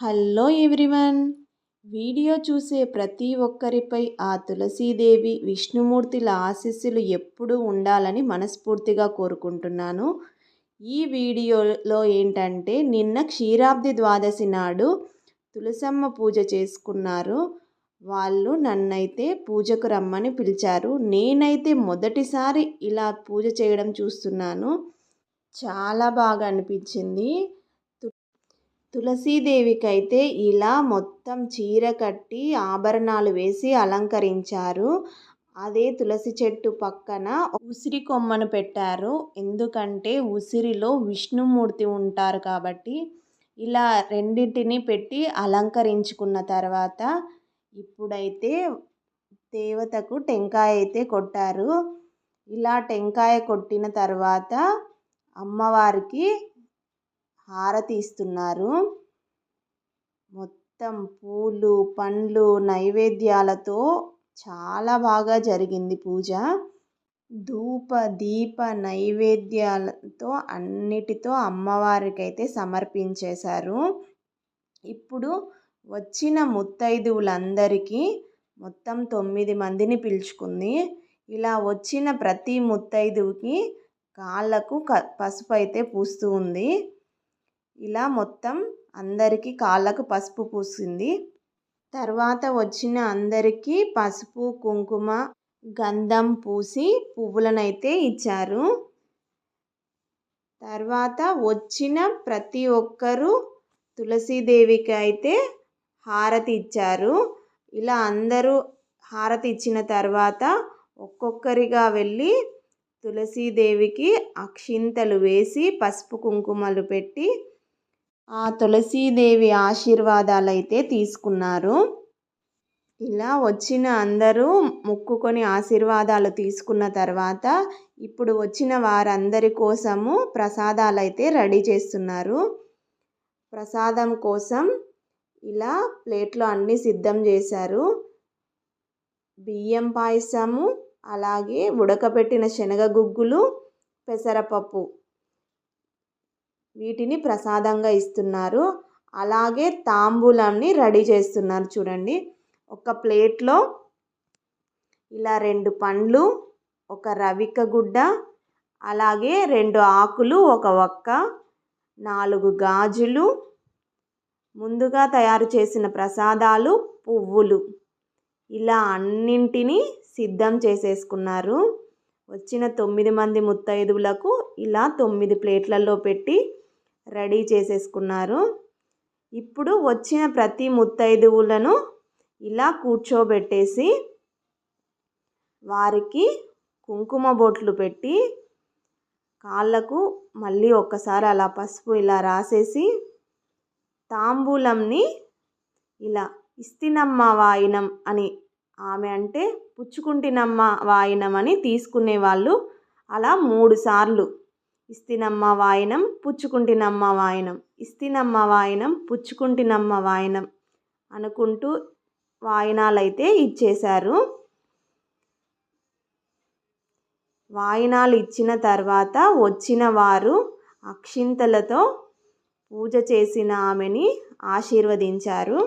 Hello everyone. Video చూసే ప్రతి ఒక్కరిపై ఆ తులసీదేవి విష్ణుమూర్తిల ఆశీస్సులు ఎప్పుడూ ఉండాలని మనస్ఫూర్తిగా కోరుకుంటున్నాను. ఈ వీడియోలో ఏంటంటే నిన్న క్షీరాబ్ది ద్వాదశి నాడు తులసమ్మ పూజ చేసుకున్నారు. వాళ్ళు నన్నైతే పూజకు రమ్మని పిలిచారు. నేనైతే మొదటిసారి ఇలా పూజ చేయడం చూస్తున్నాను. చాలా బాగా అనిపించింది. తులసీదేవికైతే ఇలా మొత్తం చీర కట్టి ఆభరణాలు వేసి అలంకరించారు. అదే తులసి చెట్టు పక్కన ఉసిరి కొమ్మను పెట్టారు. ఎందుకంటే ఉసిరిలో విష్ణుమూర్తి ఉంటారు కాబట్టి ఇలా రెండింటిని పెట్టి అలంకరించుకున్న తర్వాత ఇప్పుడైతే దేవతకు టెంకాయ అయితే కొట్టారు. ఇలా టెంకాయ కొట్టిన తర్వాత అమ్మవారికి హారతి ఇస్తున్నారు. మొత్తం పూలు పండ్లు నైవేద్యాలతో చాలా బాగా జరిగింది పూజ. ధూప దీప నైవేద్యాలతో అన్నిటితో అమ్మవారికి అయితే సమర్పించేశారు. ఇప్పుడు వచ్చిన ముత్తైదువులందరికీ మొత్తం తొమ్మిది మందిని పిలుచుకుంది. ఇలా వచ్చిన ప్రతి ముత్తైదువుకి కాళ్ళకు క పసుపు అయితే పూస్తూ ఉంది. ఇలా మొత్తం అందరికీ కాళ్ళకు పసుపు పూసింది. తర్వాత వచ్చిన అందరికీ పసుపు కుంకుమ గంధం పూసి పువ్వులనైతే ఇచ్చారు. తర్వాత వచ్చిన ప్రతి ఒక్కరూ తులసీదేవికి అయితే హారతి ఇచ్చారు. ఇలా అందరూ హారతి ఇచ్చిన తర్వాత ఒక్కొక్కరిగా వెళ్ళి తులసీదేవికి అక్షింతలు వేసి పసుపు కుంకుమలు పెట్టి ఆ తులసీదేవి ఆశీర్వాదాలైతే తీసుకున్నారు. ఇలా వచ్చిన అందరూ మొక్కుకొని ఆశీర్వాదాలు తీసుకున్న తర్వాత ఇప్పుడు వచ్చిన వారందరి కోసము ప్రసాదాలు అయితే రెడీ చేస్తున్నారు. ప్రసాదం కోసం ఇలా ప్లేట్లో అన్నీ సిద్ధం చేశారు. బియ్యం పాయసము అలాగే ఉడకబెట్టిన శనగ గుగ్గులు పెసరపప్పు వీటిని ప్రసాదంగా ఇస్తున్నారు. అలాగే తాంబూలాన్ని రెడీ చేస్తున్నారు చూడండి. ఒక ప్లేట్లో ఇలా రెండు పండ్లు ఒక రవిక గుడ్డ అలాగే రెండు ఆకులు ఒక ఒక్క నాలుగు గాజులు ముందుగా తయారు చేసిన ప్రసాదాలు పువ్వులు. ఇలా అన్నింటినీ సిద్ధం చేసేసుకున్నారు. వచ్చిన తొమ్మిది మంది ముత్తైదువులకు ఇలా తొమ్మిది ప్లేట్లలో పెట్టి రెడీ చేసేసుకున్నారు. ఇప్పుడు వచ్చిన ప్రతి ముత్తైదువులను ఇలా కూర్చోబెట్టేసి వారికి కుంకుమ బొట్లు పెట్టి కాళ్ళకు మళ్ళీ ఒక్కసారి అలా పసుపు ఇలా రాసేసి తాంబూలంని ఇలా ఇస్తినమ్మ వాయినం అని ఆమె అంటే పుచ్చుకుంటినమ్మ వాయినం అని తీసుకునే వాళ్ళు అలా మూడు సార్లు ఇస్తినమ్మ వాయనం పుచ్చుకుంటినమ్మ వాయనం. ఇస్తినమ్మ వాయనం పుచ్చుకుంటినమ్మ వాయనం అనుకుంటూ వాయినాలైతే ఇచ్చేశారు. వాయినాలు ఇచ్చిన తర్వాత వచ్చిన వారు అక్షింతలతో పూజ చేసిన ఆమెని ఆశీర్వదించారు.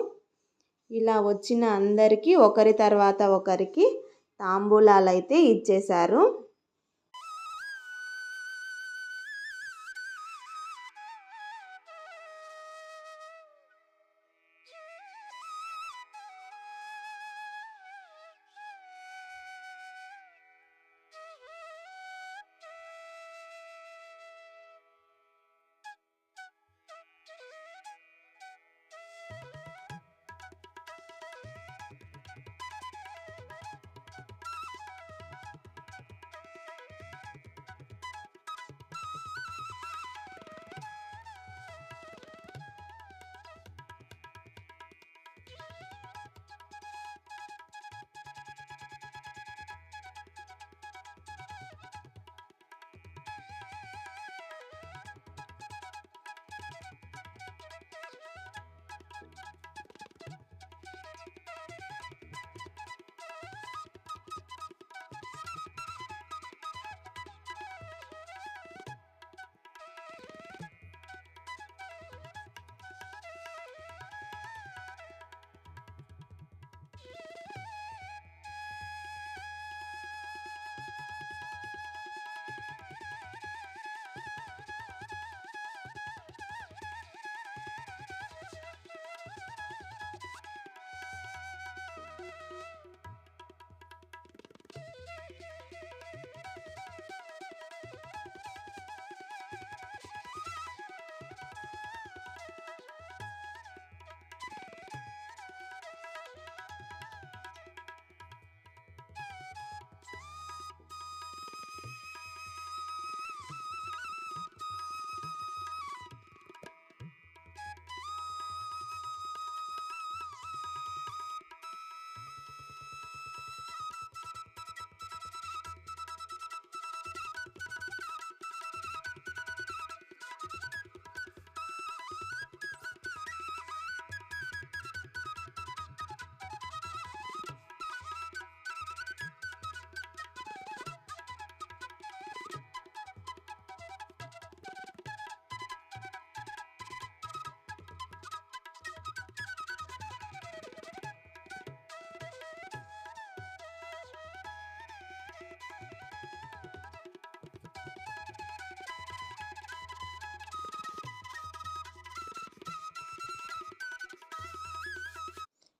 ఇలా వచ్చిన అందరికీ ఒకరి తర్వాత ఒకరికి తాంబూలాలు అయితే ఇచ్చేశారు.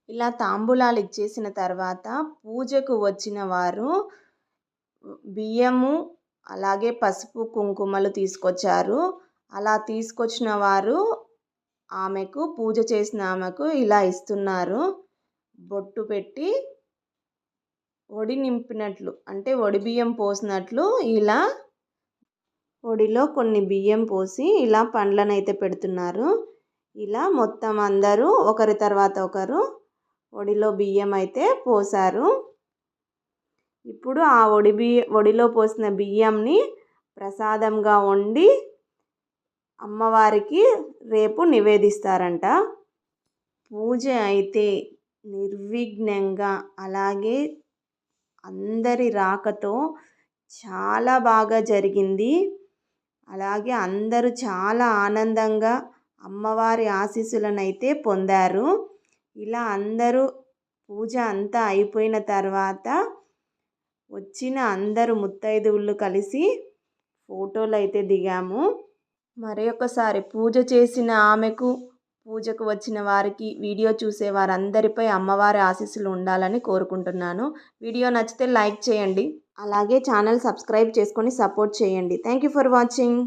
ఇలా తాంబూలాలు ఇచ్చేసిన తర్వాత పూజకు వచ్చిన వారు బియ్యము అలాగే పసుపు కుంకుమలు తీసుకొచ్చారు. అలా తీసుకొచ్చిన వారు ఆమెకు పూజ చేసిన ఆమెకు ఇలా ఇస్తున్నారు. బొట్టు పెట్టి ఒడి నింపినట్లు అంటే ఒడి బియ్యం పోసినట్లు ఇలా ఒడిలో కొన్ని బియ్యం పోసి ఇలా పండ్లనైతే పెడుతున్నారు. ఇలా మొత్తం అందరూ ఒకరి తర్వాత ఒకరు ఒడిలో బియ్యం అయితే పోసారు. ఇప్పుడు ఆ ఒడి బియ్య ఒడిలో పోసిన బియ్యంని ప్రసాదంగా వండి అమ్మవారికి రేపు నివేదిస్తారంట. పూజ అయితే నిర్విఘ్నంగా అలాగే అందరి రాకతో చాలా బాగా జరిగింది. అలాగే అందరూ చాలా ఆనందంగా అమ్మవారి ఆశీస్సులను అయితే పొందారు. ఇలా అందరూ పూజ అంతా అయిపోయిన తర్వాత వచ్చిన అందరూ ముత్తైదువులు కలిసి ఫోటోలు అయితే దిగాము. మరి ఒకసారి పూజ చేసిన ఆమెకు పూజకు వచ్చిన వారికి వీడియో చూసే వారందరిపై అమ్మవారి ఆశీస్సులు ఉండాలని కోరుకుంటున్నాను. వీడియో నచ్చితే లైక్ చేయండి. అలాగే ఛానల్ సబ్స్క్రైబ్ చేసుకొని సపోర్ట్ చేయండి. Thank you for watching.